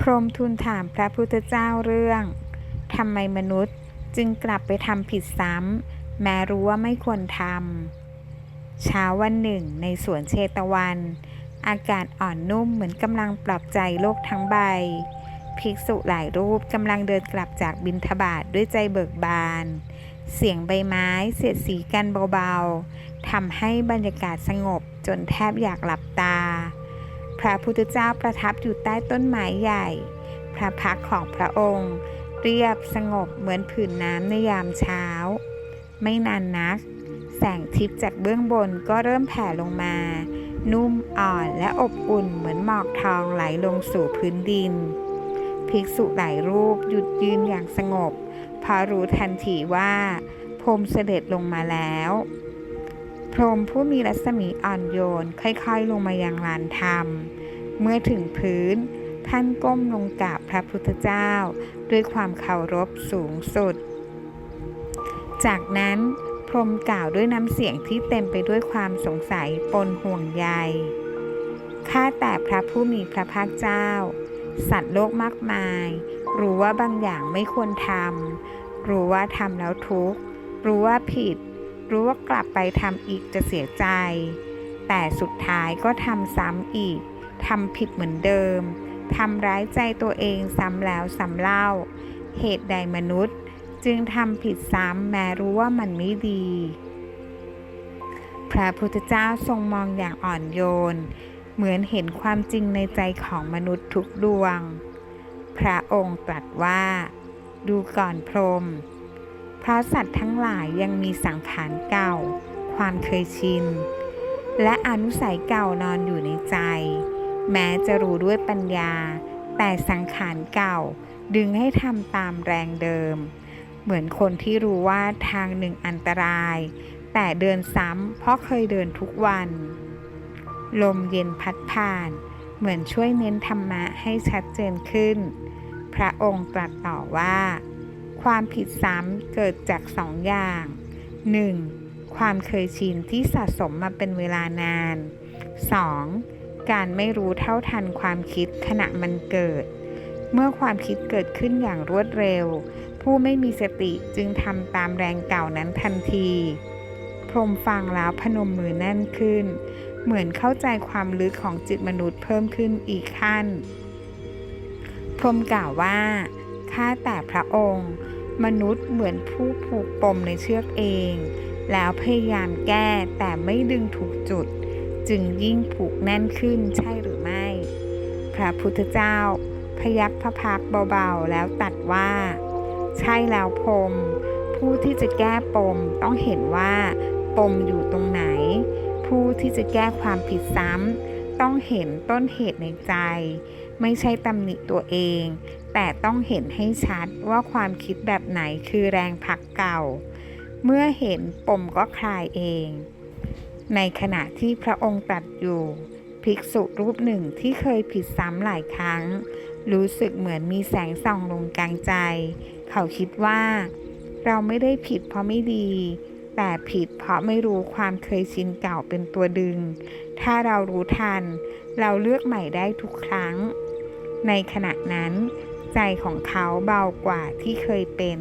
พรมทูลถามพระพุทธเจ้าเรื่องทำไมมนุษย์จึงกลับไปทำผิดซ้ำแม้รู้ว่าไม่ควรทำเช้าวันหนึ่งในสวนเชตวัน อากาศอ่อนนุ่มเหมือนกำลังปลอบใจโลกทั้งใบ ภิกษุหลายรูปกำลังเดินกลับจากบินทบาทด้วยใจเบิกบาน เสียงใบไม้เสียดสีกันเบาๆทำให้บรรยากาศสงบจนแทบอยากหลับตา พระพุทธเจ้าประทับอยู่ใต้ต้นไม้ใหญ่ พระพักของพระองค์ เรียบสงบเหมือนผืนน้ำในยามเช้า ไม่นานนัก แสงทิพย์จากเบื้องบนก็เริ่มแผ่ลงมา นุ่มอ่อนและอบอุ่นเหมือนหมอกทองไหลลงสู่พื้นดิน ภิกษุหลายรูปหยุดยืนอย่างสงบเพราะรู้ทันทีว่าพรมเสด็จลงมาแล้ว พรหมผู้มีรัศมีอ่อนโยนค่อยๆ ลงมายังลานธรรม เมื่อถึงพื้น ท่านก้มลงกราบพระพุทธเจ้า ด้วยความเคารพสูงสุด จากนั้นพรหมกล่าวด้วยน้ำเสียงที่เต็มไปด้วยความสงสัยปนห่วงใย ข้าแต่พระผู้มีพระภาคเจ้า สัตว์โลกมากมาย รู้ว่าบางอย่างไม่ควรทำ รู้ว่าทำแล้วทุกข์ รู้ว่าผิด รู้ว่ากลับไปทำอีกจะเสียใจ แต่สุดท้ายก็ทำซ้ำอีกทำผิดเหมือนเดิมทำร้ายใจตัวเองซ้ำแล้วซ้ำเล่า เหตุใดมนุษย์จึงทำผิดซ้ำแม้รู้ว่ามันไม่ดี พระพุทธเจ้าทรงมองอย่างอ่อนโยน เหมือนเห็นความจริงในใจของมนุษย์ทุกดวง พระองค์ตรัสว่า ดูก่อนพรหม เพราะสัตว์ทั้งหลายยังมีสังขารเก่า ความเคยชิน และอนุสัยเก่านอนอยู่ในใจ แม้จะรู้ด้วยปัญญา แต่สังขารเก่าดึงให้ทำตามแรงเดิม เหมือนคนที่รู้ว่าทางหนึ่งอันตราย แต่เดินซ้ำเพราะเคยเดินทุกวัน ลมเย็นพัดผ่าน เหมือนช่วยเน้นธรรมะให้ชัดเจนขึ้น พระองค์ตรัสต่อว่า ความผิดซ้ำเกิดจากสองอย่าง 1. ความเคยชินที่สะสมมาเป็นเวลานาน 2. การไม่รู้เท่าทันความคิดขณะมันเกิด เมื่อความคิดเกิดขึ้นอย่างรวดเร็ว ผู้ไม่มีสติจึงทำตามแรงเก่านั้นทันที พรมฟังแล้วพนมมือแน่นขึ้น เหมือนเข้าใจความลึกของจิตมนุษย์เพิ่มขึ้นอีกขั้น พรมกล่าวว่าข้าแต่พระองค์ มนุษย์เหมือนผู้ผูกปมในเชือกเอง แล้วพยายามแก้แต่ไม่ดึงถูกจุด จึงยิ่งผูกแน่นขึ้นใช่หรือไม่ พระพุทธเจ้า พยักพระพักเบาๆ แล้วตัดว่า ใช่แล้วพรมผู้ที่จะแก้ปมต้องเห็นว่า ปมอยู่ตรงไหน ผู้ที่จะแก้ความผิดซ้ำ ต้องเห็นต้นเหตุในใจ ไม่ใช่ตำหนิตัวเอง แต่ต้องเห็นให้ชัดว่าความคิดแบบไหนคือแรงผลักเก่า เมื่อเห็นปมก็คลายเอง ในขณะที่พระองค์ตรัสอยู่ภิกษุรูปหนึ่งที่เคยผิดซ้ำหลายครั้ง รู้สึกเหมือนมีแสงส่องลงกลางใจ เขาคิดว่า เราไม่ได้ผิดเพราะไม่ดี แต่ผิดเพราะไม่รู้ความเคยชินเก่าเป็นตัวดึง ถ้าเรารู้ทัน เราเลือกใหม่ได้ทุกครั้ง ในขณะนั้น ใจของเขาเบากว่าที่เคยเป็น